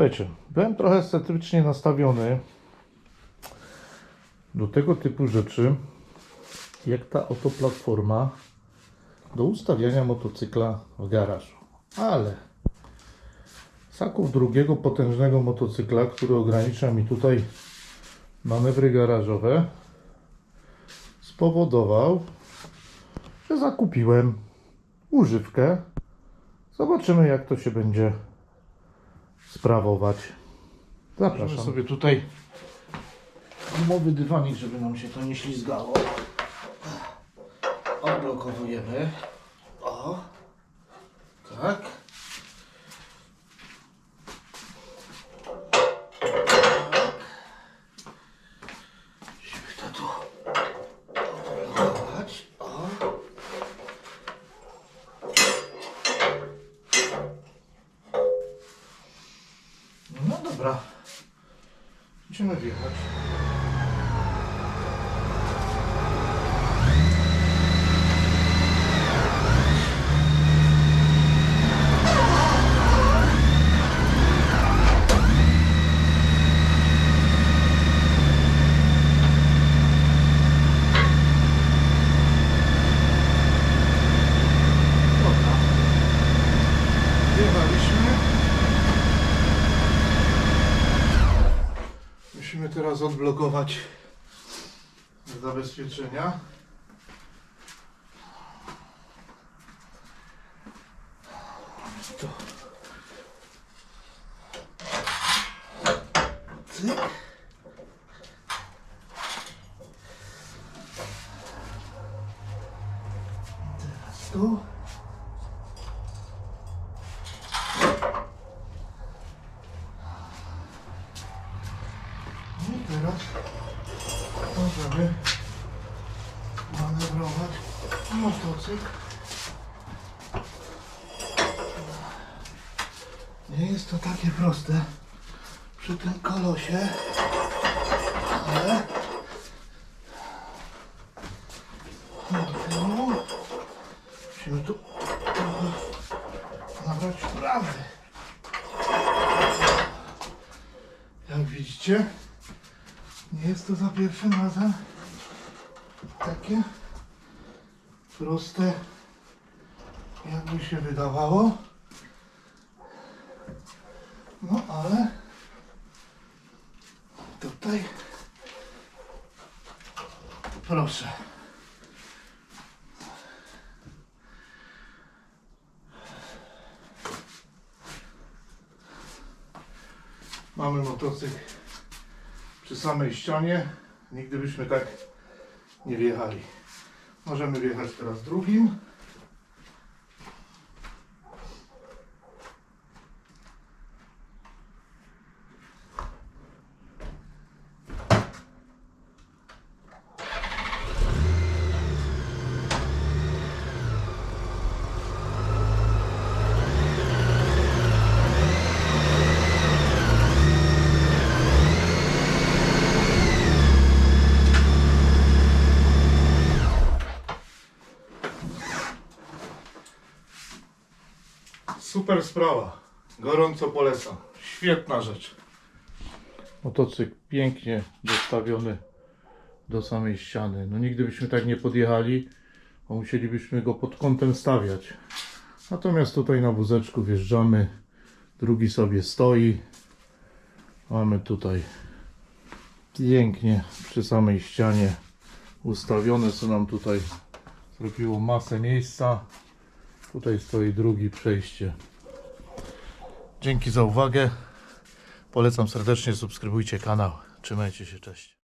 Słuchajcie, byłem trochę sceptycznie nastawiony do tego typu rzeczy, jak ta oto platforma do ustawiania motocykla w garażu. Ale zakup drugiego potężnego motocykla, który ogranicza mi tutaj manewry garażowe, spowodował, że zakupiłem używkę. Zobaczymy, jak to się będzie sprawować. Zapraszam sobie tutaj gumowy dywanik, żeby nam się to nie ślizgało. Odblokowujemy. O. Tak. Musimy to tu odblokować. O. No dobra. Będziemy wjechać. Dobra. Wjechaliśmy. Musimy teraz odblokować zabezpieczenia. To. Teraz tu. No i teraz możemy manewrować motocykl. Nie jest to takie proste przy tym kolosie, ale musimy tu nabrać wprawy. Jak widzicie, jest to za pierwszym razem takie proste, jakby się wydawało. No ale tutaj proszę. Mamy motocykl przy samej ścianie. Nigdy byśmy tak nie wjechali. Możemy wjechać teraz drugim. Super sprawa. Gorąco polecam. Świetna rzecz. Motocykl pięknie dostawiony do samej ściany. No nigdy byśmy tak nie podjechali, bo musielibyśmy go pod kątem stawiać. Natomiast tutaj na wózeczku wjeżdżamy, drugi sobie stoi. Mamy tutaj pięknie przy samej ścianie ustawione, co nam tutaj zrobiło masę miejsca. Tutaj stoi drugi przejście. Dzięki za uwagę. Polecam serdecznie, subskrybujcie kanał. Trzymajcie się, cześć.